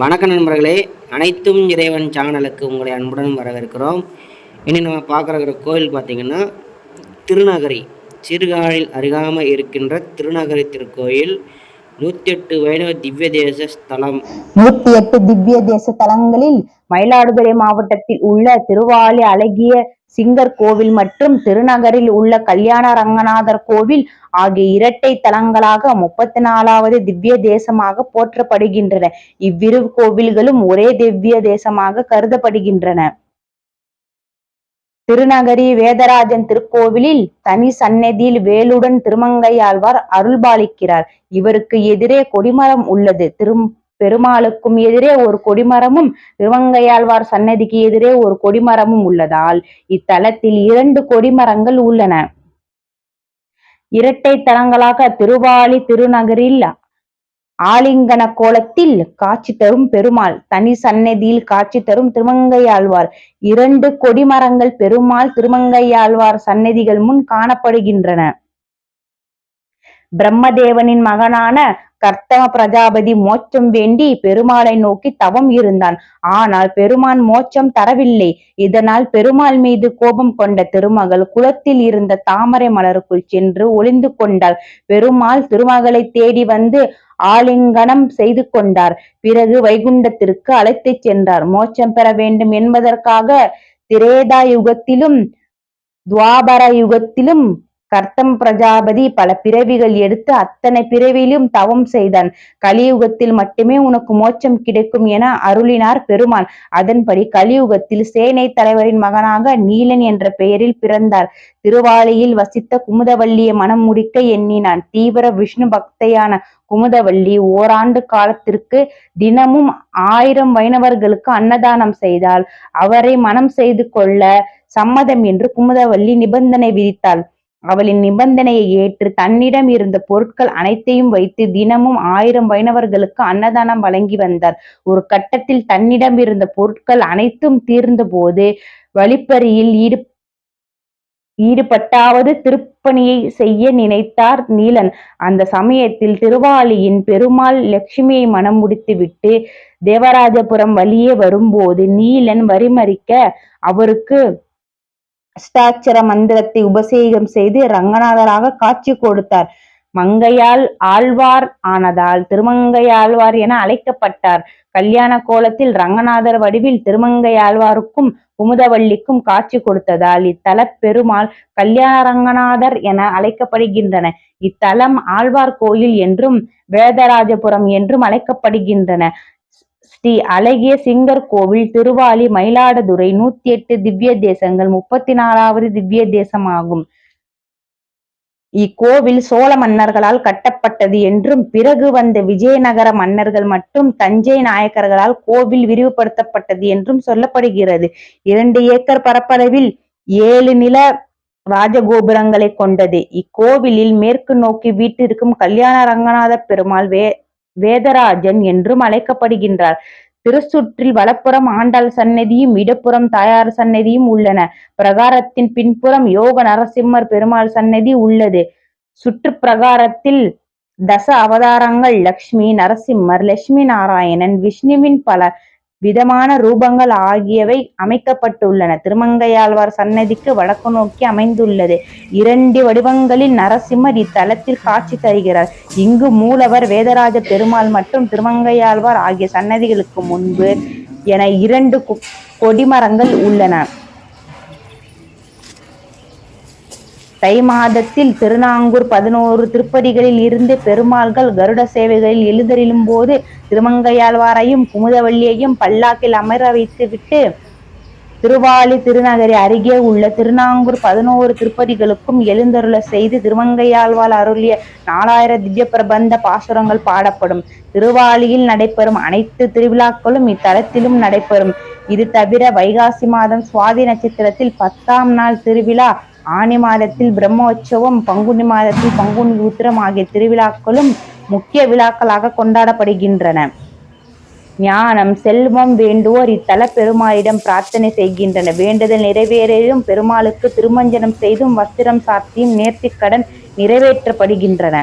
வணக்க நண்பர்களே அனைத்தும் இறைவன் சேனலுக்கு உங்களை அன்புடன் வரவேற்கிறோம். இனி நம்ம பார்க்குற கோயில் பார்த்திங்கன்னா திருநகரி சீர்காழில் அருகாமல் இருக்கின்ற திருநகரி திருக்கோயில். நூத்தி எட்டு வைணவ திவ்ய தேச ஸ்தலம். நூத்தி எட்டு திவ்ய தேச தலங்களில் மயிலாடுதுறை மாவட்டத்தில் உள்ள திருவாலி அழகிய சிங்கர் கோவில் மற்றும் திருநகரில் உள்ள கல்யாண ரங்கநாதர் கோவில் ஆகிய இரட்டை தலங்களாக முப்பத்தி நாலாவது திவ்ய தேசமாக போற்றப்படுகின்றன. இவ்விரு கோவில்களும் ஒரே திவ்ய தேசமாக கருதப்படுகின்றன. திருநகரி வேதராஜன் திருக்கோவிலில் தனி சன்னதியில் வேலுடன் திருமங்கையாழ்வார் அருள்பாலிக்கிறார். இவருக்கு எதிரே கொடிமரம் உள்ளது. திரும் பெருமாளுக்கும் எதிரே ஒரு கொடிமரமும் திருமங்கையாழ்வார் சன்னதிக்கு எதிரே ஒரு கொடிமரமும் உள்ளதால் இத்தலத்தில் இரண்டு கொடிமரங்கள் உள்ளன. இரட்டை தலங்களாக திருவாலி திருநகரில் ஆலிங்கன கோலத்தில் காட்சி தரும் பெருமாள் தனி சன்னதியில் காட்சி தரும் திருமங்கையாழ்வார் இரண்டு கொடிமரங்கள் பெருமாள் திருமங்கையாழ்வார் சன்னதிகள் முன் காணப்படுகின்றன. பிரம்மதேவனின் மகனான கர்த்தம பிரஜாபதி மோட்சம் வேண்டி பெருமாளை நோக்கி தவம் இருந்தான். ஆனால் பெருமான் மோட்சம் தரவில்லை. இதனால் பெருமாள் மீது கோபம் கொண்ட திருமகள் குளத்தில் இருந்த தாமரை மலருக்குள் சென்று ஒளிந்து கொண்டாள். பெருமாள் திருமகளை தேடி வந்து ஆலிங்கனம் செய்து கொண்டார். பிறகு வைகுண்டத்திற்கு அழைத்துச் சென்றார். மோட்சம் பெற வேண்டும் என்பதற்காக திரேதா யுகத்திலும் துவாபர யுகத்திலும் கர்த்தம் பிரஜாபதி பல பிறவிகள் எடுத்து அத்தனை பிறவியிலும் தவம் செய்தான். கலியுகத்தில் மட்டுமே உனக்கு மோட்சம் கிடைக்கும் என அருளினார் பெருமான் அதன்படி கலியுகத்தில் சேனை தலைவரின் மகனாக நீலன் என்ற பெயரில் பிறந்தார். திருவாலியில் வசித்த குமுதவல்லியை மனம் முடிக்க எண்ணினான். தீவிர விஷ்ணு பக்தையான குமுதவல்லி ஓராண்டு காலத்திற்கு தினமும் ஆயிரம் வைணவர்களுக்கு அன்னதானம் செய்தால் அவரை மனம் செய்து கொள்ள சம்மதம் என்று குமுதவல்லி நிபந்தனை விதித்தாள். அவளின் நிபந்தனையை ஏற்று தன்னிடம் இருந்த பொருட்கள் அனைத்தையும் வைத்து தினமும் ஆயிரம் வைணவர்களுக்கு அன்னதானம் வழங்கி வந்தார். ஒரு கட்டத்தில் தன்னிடம் இருந்த பொருட்கள் அனைத்தும் தீர்ந்த போது வழிப்பறியில் ஈடு ஈடுபட்டாவது திருப்பணியை செய்ய நினைத்தார் நீலன். அந்த சமயத்தில் திருவாளியின் பெருமாள் லட்சுமியை மனம் முடித்துவிட்டு தேவராஜபுரம் வழியே வரும்போது நீலன் வரிமறிக்க அவருக்கு அஷ்டாட்சர மந்திரத்தை உபசேகம் செய்து ரங்கநாதராக காட்சி கொடுத்தார். மங்கையால் ஆழ்வார் ஆனதால் திருமங்கையாழ்வார் என அழைக்கப்பட்டார். கல்யாண கோலத்தில் ரங்கநாதர் வடிவில் திருமங்கையாழ்வாருக்கும் குமுதவள்ளிக்கும் காட்சி கொடுத்ததால் இத்தல பெருமாள் கல்யாண ரங்கநாதர் என அழைக்கப்படுகின்றன. இத்தலம் ஆழ்வார் கோயில் என்றும் வேதராஜபுரம் என்றும் அழைக்கப்படுகின்றன. ஸ்ரீ அழகிய சிங்கர் கோவில் திருவாலி மயிலாடுதுறை நூத்தி எட்டு திவ்ய தேசங்கள் முப்பத்தி நாலாவது திவ்ய தேசமாகும். இக்கோவில் சோழ மன்னர்களால் கட்டப்பட்டது என்றும் பிறகு வந்த விஜயநகர மன்னர்கள் மற்றும் தஞ்சை நாயக்கர்களால் கோவில் விரிவுபடுத்தப்பட்டது என்றும் சொல்லப்படுகிறது. இரண்டு ஏக்கர் பரப்பளவில் ஏழு நில ராஜகோபுரங்களை கொண்டது. இக்கோவிலில் மேற்கு நோக்கி வீட்டிற்கும் கல்யாண ரங்கநாத பெருமாள் வே வேதராஜன் என்றும் அழைக்கப்படுகின்றார். திருச்சுற்றில் வலப்புறம் ஆண்டாள் சன்னதியும் இடப்புறம் தாயார் சன்னதியும் உள்ளன. பிரகாரத்தின் பின்புறம் யோக நரசிம்மர் பெருமாள் சன்னதி உள்ளது. சுற்று பிரகாரத்தில் தச அவதாரங்கள் லக்ஷ்மி நரசிம்மர் லட்சுமி நாராயணன் விஷ்ணுவின் பல விதமான ரூபங்கள் ஆகியவை அமைக்கப்பட்டுள்ளன. திருமங்கையாழ்வார் சன்னதிக்கு வடக்கு நோக்கி அமைந்துள்ளது. இரண்டு வடிவங்களில் நரசிம்மர் இத்தலத்தில் காட்சி தருகிறார். இங்கு மூலவர் வேதராஜ பெருமாள் மற்றும் திருமங்கையாழ்வார் ஆகிய சன்னதிகளுக்கு முன்பு என இரண்டு கொடிமரங்கள் உள்ளன. தை மாதத்தில் திருநாங்கூர் பதினோரு திருப்பதிகளில் இருந்து பெருமாள்கள் கருட சேவைகளில் எழுந்தருளும் போது திருமங்கையாழ்வாரையும் குமுதவள்ளியையும் பல்லாக்கில் அமர வைத்துவிட்டு திருவாலி திருநகரி அருகே உள்ள திருநாங்கூர் பதினோரு திருப்பதிகளுக்கும் எழுந்தருள செய்து திருமங்கையாழ்வாள் அருளிய நாலாயிர திவ்ய பிரபந்த பாசுரங்கள் பாடப்படும். திருவாலியில் நடைபெறும் அனைத்து திருவிழாக்களும் இத்தலத்திலும் நடைபெறும். இது தவிர வைகாசி மாதம் சுவாதி நட்சத்திரத்தில் பத்தாம் நாள் திருவிழா ஆனி மாதத்தில் பிரம்மோற்சவம் பங்குனி மாதத்தில் பங்குனி உத்திரம் ஆகிய திருவிழாக்களும் முக்கிய விழாக்களாக கொண்டாடப்படுகின்றன. ஞானம் செல்வம் வேண்டுவோர் இத்தல பெருமாளிடம் பிரார்த்தனை செய்கின்றன வேண்டுதல் நிறைவேறியும் பெருமாளுக்கு திருமஞ்சனம் செய்தும் வஸ்திரம் சாத்தியும் நேர்த்திக்கடன் நிறைவேற்றப்படுகின்றன.